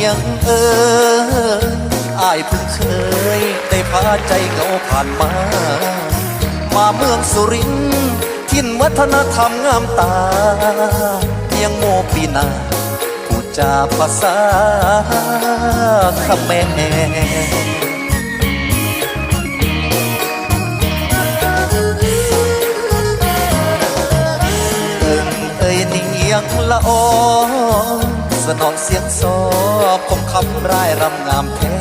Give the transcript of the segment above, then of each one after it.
เนียงเอออายเพิ่งเคย ได้พาใจเขาผ่านมา มาเมืองสุรินทร์ทินวัฒนธรรมงามตา เพียงโมปีนาพูดจาภาษาคแมเอิงเอ่ยนียงละออ นองเสียงซอคมคำร่ายรำงามแท้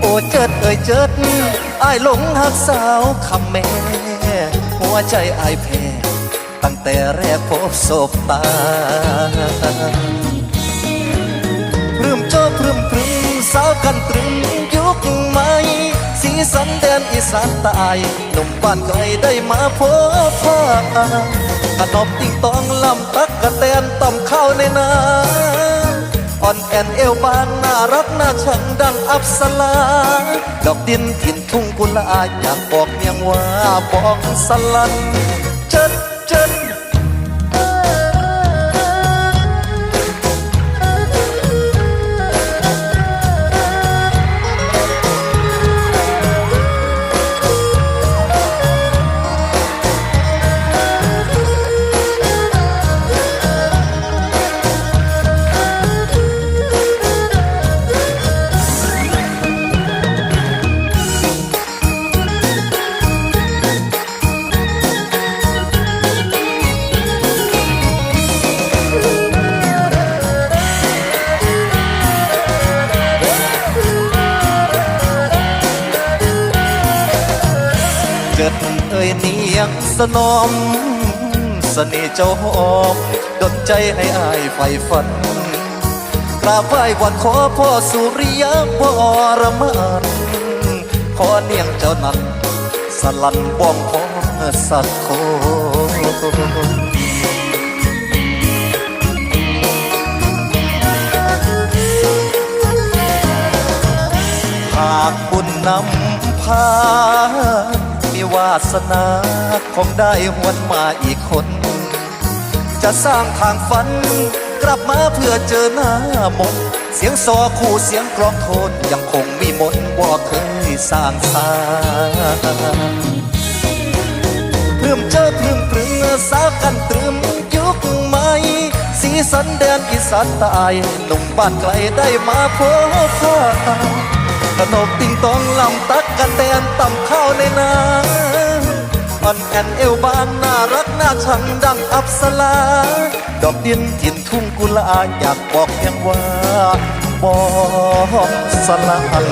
โอ้เจิดเอ่ยเจิดอายหลงหักสาวคำแม่ หัวใจอายแพ้ตั้งแต่แรกพบศบตาพรึมโจพรึมพรึมสาวกันตรึมยุคใหม่สีสันแดนอีสานใตายหนุ่มบ้านไกลได้มาพบพาขนมติ้งตองลำตักกระแตนต่ำข้าวในนา อ่อนแอนเอวบานน่ารักน่าชังดังอับสลา ดอกดินถิ่นทุ่งกุลาอยากบอกเมียงว่าบอกสลันเจิดเจิด กิดเอ่ยเนียงสนมเสน่ห์เจ้าหอมดนใจให้อายไฟฝันกราบไหว้วันขอพ่อสุริยะบรมันขอเนียงเจ้านั้น สลันบ้องขอสักโคหากบุญนำพา วาสนาคงได้หวนมาอีกคน จะสร้างทางฝัน กลับมาเพื่อเจอหน้ามนเสียงซอคู่เสียงกลองโทนยังคงมีมนต์ว่าเคยสร้างสาพรึมเจอเพรึมตรึงสาวกันตรึมยุคใหม่สีสันแดนอีสานตายหนุ่มบ้านไกลได้มาพบพาขนมติงตองลำตัก กันแตนต่ำเข้าในนาอ่อนแอนเอวบานน่ารักน่าชังดังอับสลา ดอกดินถิ่นทุ่งกุลาอยากบอกเพียงว่าบอกสลัน